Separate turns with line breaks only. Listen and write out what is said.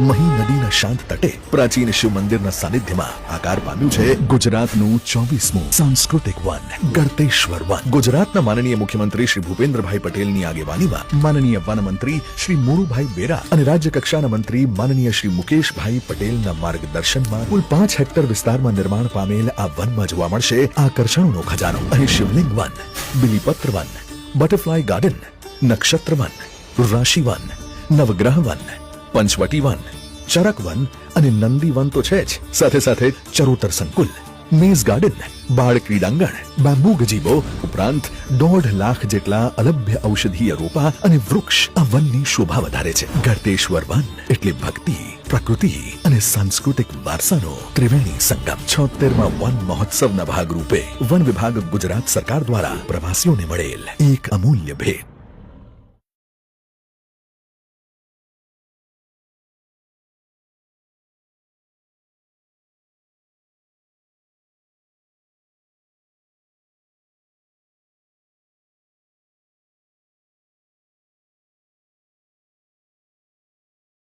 મહી નદીના શાંત તટે પ્રાચીન શિવ મંદિરના સાનિધ્યમાં આકાર પામ્યું છે. ગુજરાતનું ચોવીસમું સાંસ્કૃતિક વન ગળતેશ્વર વન. ગુજરાતના માનનીય મુખ્યમંત્રી શ્રી ભૂપેન્દ્રભાઈ પટેલની આગેવાનીમાં માનનીય વન મંત્રી શ્રી મોરુભાઈ બેરા અને રાજ્ય કક્ષાના મંત્રી માનનીય શ્રી મુકેશભાઈ પટેલના માર્ગદર્શનમાં કુલ પાંચ હેક્ટર વિસ્તારમાં નિર્માણ પામેલ આ વનમાં જોવા મળશે. આકર્ષણોનો ખજાનો અને શિવલિંગ વન, બિલીપત્ર વન, બટરફ્લાય ગાર્ડન, નક્ષત્ર વન, રાશિ વન, નવગ્રહ વન પંચવટી વન ચરક વન અને નંદી વન તો છે જ. સાથે સાથે ચરોતર સંકુલ, મેઝ ગાર્ડન, બાળ ક્રીડાંગણ, બાંબુ ગજીબો ઉપરાંત દોઢ લાખ જેટલા અલભ્ય ઔષધીય રોપા અને વૃક્ષ આ વનની શોભા વધારે છે. ગળતેશ્વર વન એટલે ભક્તિ, પ્રકૃતિ અને સાંસ્કૃતિક વારસાનો ત્રિવેણી સંગમ. છોતેરમાં વન મહોત્સવના ભાગરૂપે વન વિભાગ ગુજરાત સરકાર દ્વારા પ્રવાસીઓને મળેલ એક અમૂલ્ય ભેટ.